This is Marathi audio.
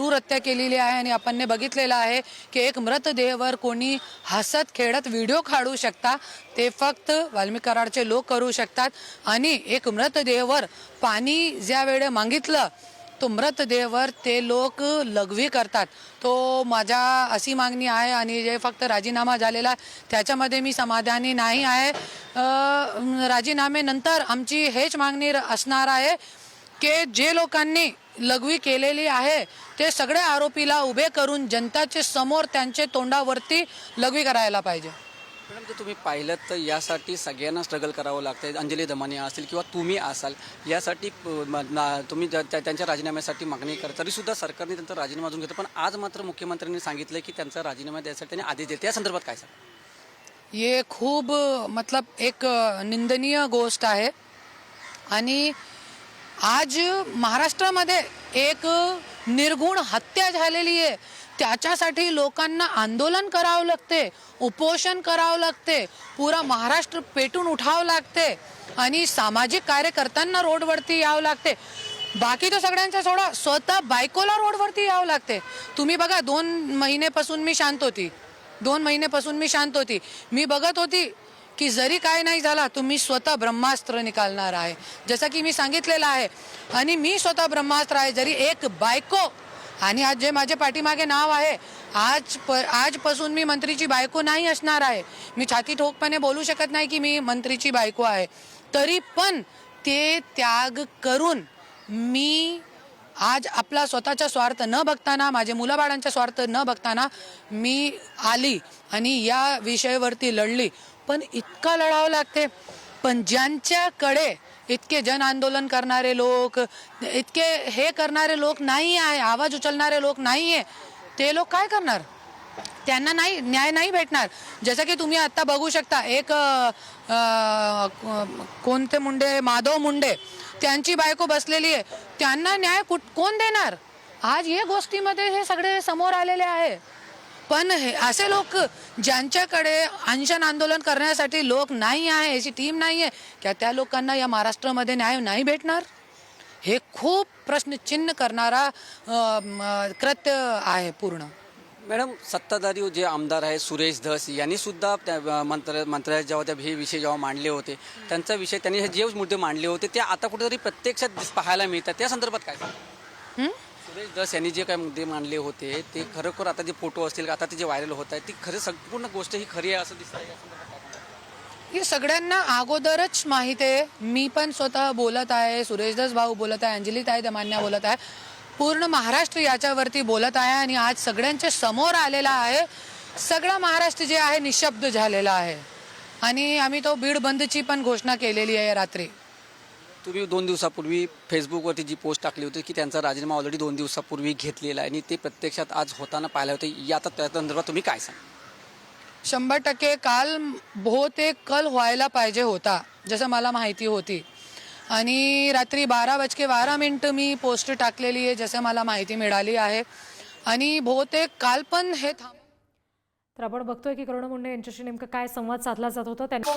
क्रूर हत्या केलेली आहे आणि आपण बघितलेलं आहे की एक मृतदेहवर कोणी हसत खेळत व्हिडिओ काढू शकता. ते फक्त वाल्मिक कराडचे लोक करू शकतात. आणि एक मृतदेहवर पाणी ज्या वेळे मागितलं तो मृतदेहवर ते लोक लघवी करतात. तो माझ्या अशी मागणी आहे आणि जे फक्त राजीनामा झालेला त्याच्यामध्ये मी समाधानी नाही आहे. राजीनामेनंतर आमची हेच मागणी र- असणार आहे. की जे लोकांनी लघवी केलेली आहे ते सगळे आरोपीला उभे करून जनताचे समोर त्यांचे तोंडावरती लघवी करायला पाहिजे. मॅडम जर तुम्ही पाहिलं तर यासाठी सगळ्यांना स्ट्रगल करावं लागतं अंजली दमानी असेल किंवा तुम्ही असाल यासाठी तुम्ही त्यांच्या राजीनाम्यासाठी मागणी करा तरीसुद्धा सरकारने त्यांचा राजीनामा अजून घेतला पण आज मात्र मुख्यमंत्र्यांनी सांगितलं की त्यांचा राजीनामा द्यायसाठी त्यांनी आदेश दिले. त्या संदर्भात काय सांग ये खूप मतलब एक निंदनीय गोष्ट आहे. आणि आज महाराष्ट्रामध्ये एक निर्गुण हत्या झालेली आहे. त्याच्यासाठी लोकांना आंदोलन करावं लागते उपोषण करावं लागते पुरा महाराष्ट्र पेटून उठावं लागते आणि सामाजिक कार्यकर्त्यांना रोडवरती यावं लागते. बाकी तर सगळ्यांचा सोडा स्वतः बायकोला रोडवरती यावं लागते. तुम्ही बघा दोन महिन्यापासून मी शांत होती. दोन महिन्यापासून मी शांत होती. मी बघत होती की जरी काय नाही झाला तुम्ही स्वतः ब्रह्मास्त्र निकालणार आहे. जसं की मी सांगितलेलं आहे आणि मी स्वतः ब्रह्मास्त्र आहे जरी एक बायको आणि आज जे माझे पाठीमागे नाव आहे आज प आजपासून मी मंत्रीची बायको नाही असणार आहे. मी छाती ठोकपणे बोलू शकत नाही की मी मंत्रीची बायको आहे. तरी पण ते त्याग करून मी आज आपला स्वतःचा स्वार्थ न बघताना माझे मुलाबाळांचा स्वार्थ न बघताना मी आली आणि या विषयावरती लढली. पण इतका लढावं लागते. पण ज्यांच्याकडे इतके जन आंदोलन करणारे लोक इतके हे करणारे लोक नाही आहे आवाज उचलणारे लोक नाही आहे ते लोक काय करणार? त्यांना नाही न्याय नाही भेटणार. जसं की तुम्ही आत्ता बघू शकता एक कोणते मुंडे माधव मुंडे. त्यांची बायको बसलेली आहे. त्यांना न्याय कुठ कोण देणार? आज या गोष्टीमध्ये हे सगळे समोर आलेले आहे. पण हे असे लोक ज्यांच्याकडे अनशन आंदोलन करण्यासाठी लोक नाही आहे याची टीम नाही आहे क्या त्या लोकांना या महाराष्ट्रामध्ये न्याय नाही भेटणार? हे खूप प्रश्नचिन्ह करणारा कृत्य आहे पूर्ण. मॅडम सत्ताधारी जे आमदार आहेत सुरेश धस यांनी सुद्धा त्या मंत्र मंत्र्या जेव्हा त्या हे विषय जेव्हा मांडले होते त्यांचा विषय त्यांनी हे जे मुद्दे मांडले होते ते आता कुठेतरी प्रत्यक्षात पाहायला मिळतात. त्या संदर्भात काय? सुरेश दस यांनी जे काही मुद्दे मांडले होते ते खरोखर आता जे फोटो असतील आता ते जे व्हायरल होत आहे ती खरी संपूर्ण गोष्ट ही खरी आहे असं दिसत आहे हे सगळ्यांना अगोदरच माहीत आहे. मी पण स्वतः बोलत आहे सुरेशदास भाऊ बोलत आहे अंजली ताई दमान्या बोलत आहे. पूर्ण महाराष्ट्र याच्यावरती बोलत आहे आणि आज सगळ्यांच्या समोर आलेला आहे. सगळा महाराष्ट्र जे आहे निशब्द झालेला आहे. आणि आम्ही तो बीड बंदची पण घोषणा केलेली आहे रात्री. तुम्ही दोन दिवसापूर्वी फेसबुकवरती जी पोस्ट टाकली होती की त्यांचा राजीनामा ऑलरेडी दोन दिवसापूर्वी घेतलेला आहे आणि ते प्रत्यक्षात आज होताना पाहिलं होतं. या आता त्या संदर्भात तुम्ही काय सांगा शंभर टक्के काल बहुतेक कल व्हायला पाहिजे होता जसं मला माहिती होती. आणि रात्री बारा वाजके बारा मिनटं मी पोस्ट टाकलेली आहे जसं मला माहिती मिळाली आहे. आणि बहुतेक काल पण हे थांब तर आपण बघतोय की करुणा मुंडे यांच्याशी नेमकं काय संवाद साधला जात होता त्यांनी